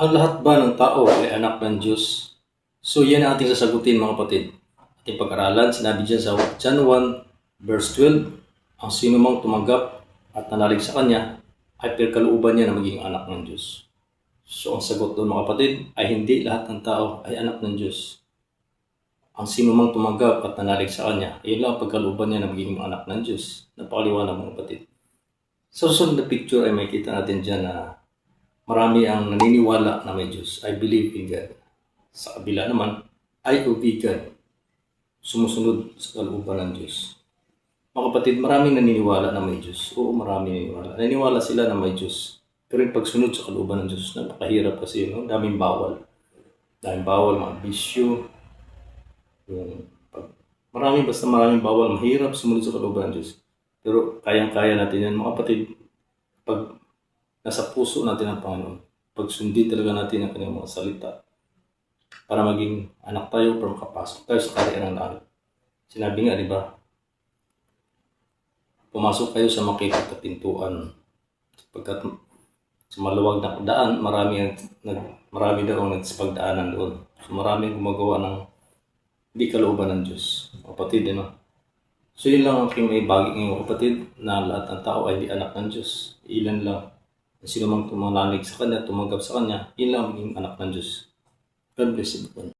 Ang lahat ba ng tao ay anak ng Diyos? So yan ang ating sasagutin mga kapatid. Ating pag-aralan, sinabi dyan sa John 1 verse 12, ang sino mang tumanggap at nanalig sa Kanya ay pinagkalooban niya na maging anak ng Diyos. So ang sagot doon mga kapatid ay hindi lahat ng tao ay anak ng Diyos. Ang sino mang tumanggap at nanalig sa Kanya, yun lang ang pagkalooban niya na magiging anak ng Diyos. Napakaliwanag mga kapatid. Sa susunod na picture ay makita natin dyan na marami ang naniniwala na may Diyos. I believe in God. Sa kabila naman, I obey God. Sumusunod sa kalooban ng Diyos. Mga kapatid, maraming naniniwala na may Diyos. Oo, marami naniniwala. Naniniwala sila na may Diyos. Pero yung pagsunod sa kalooban ng Diyos, napakahirap kasi. No? Daming bawal. Daming bawal, mga bisyo. Yung, pag, maraming, basta maraming bawal, mahirap sumunod sa kalooban ng Diyos. Pero kayang-kaya natin yan, mga kapatid. Pag nasa puso natin ang Panginoon, pag sundin talaga natin ang kanyang mga salita, para maging anak tayo, para makapasok tayo sa kaharian ng langit. Sinabi nga, di ba? Pumasok kayo sa makikita pintuan. Pagkat sa maluwag na daan, marami, nag, marami daw ang nagsipagdaanan doon. So marami gumagawa ng hindi kalooban ng Diyos. Kapatid, ano? So yun lang ang aking may bagay ngayon kapatid na lahat ng tao ay hindi anak ng Diyos. Ilan lang. Sino mang tumanalig sa Kanya, tumanggap sa Kanya, yun lang ang anak ng Diyos. God bless everyone.